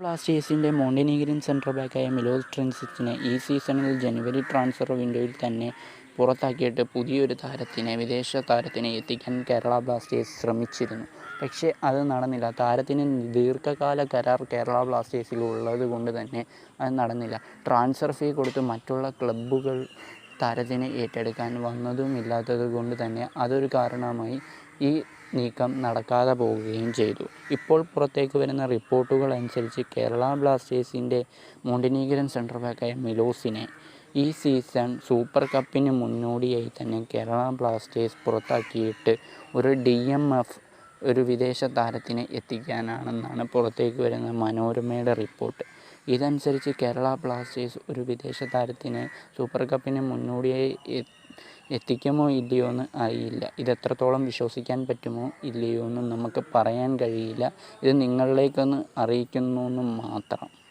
ബ്ലാസ്റ്റേഴ്സിന്റെ മോണ്ടിനീഗ്രൻ central ബാക്കായ Milos ട്രിൻസിച്ചിനെ ഈ സീസണിൽ ജനുവരി ട്രാൻസ്ഫർ വിൻഡോയിൽ തന്നെ പുറത്താക്കിയിട്ട് പുതിയൊരു താരത്തിനെ വിദേശ താരത്തിനെ എത്തിക്കാൻ കേരള ബ്ലാസ്റ്റേഴ്സ് ശ്രമിച്ചിരുന്നു. പക്ഷേ അത് നടന്നില്ല. താരത്തിന് ദീർഘകാല കരാർ കേരള ബ്ലാസ്റ്റേഴ്സിൽ ഉള്ളത് കൊണ്ട് തന്നെ അത് നടന്നില്ല. ട്രാൻസ്ഫർ ഫീ കൊടുത്ത് മറ്റുള്ള ക്ലബ്ബുകൾ താരത്തിനെ ഏറ്റെടുക്കാൻ വന്നതും ഇല്ലാത്തത് കൊണ്ട് തന്നെ അതൊരു കാരണമായി. ഈ നീക്കം നടക്കാതെ പോവുകയും ചെയ്തു. ഇപ്പോൾ പുറത്തേക്ക് വരുന്ന റിപ്പോർട്ടുകൾ അനുസരിച്ച് കേരള ബ്ലാസ്റ്റേഴ്സിന്റെ മോണ്ടിനീഗ്രൻ സെന്റർ ബാക്കായ മിലോസിനെ ഈ സീസൺ സൂപ്പർ കപ്പിന് മുന്നോടിയായി തന്നെ കേരള ബ്ലാസ്റ്റേഴ്സ് പുറത്താക്കിയിട്ട് ഒരു ഡി എം എഫ് ഒരു വിദേശ താരത്തിനെ എത്തിക്കാനാണെന്നാണ് പുറത്തേക്ക് വരുന്ന മനോരമയുടെ റിപ്പോർട്ട്. ഇതനുസരിച്ച് കേരള ബ്ലാസ്റ്റേഴ്സ് ഒരു വിദേശ താരത്തിനെ സൂപ്പർ കപ്പിന് മുന്നോടിയായി എത്തിക്കുമോ ഇല്ലയോ എന്ന് അറിയില്ല. ഇത് എത്രത്തോളം വിശ്വസിക്കാൻ പറ്റുമോ ഇല്ലയോ എന്ന് നമുക്ക് പറയാൻ കഴിയില്ല. ഇത് നിങ്ങളിലേക്കൊന്ന് അറിയിക്കുന്നു എന്ന് മാത്രം.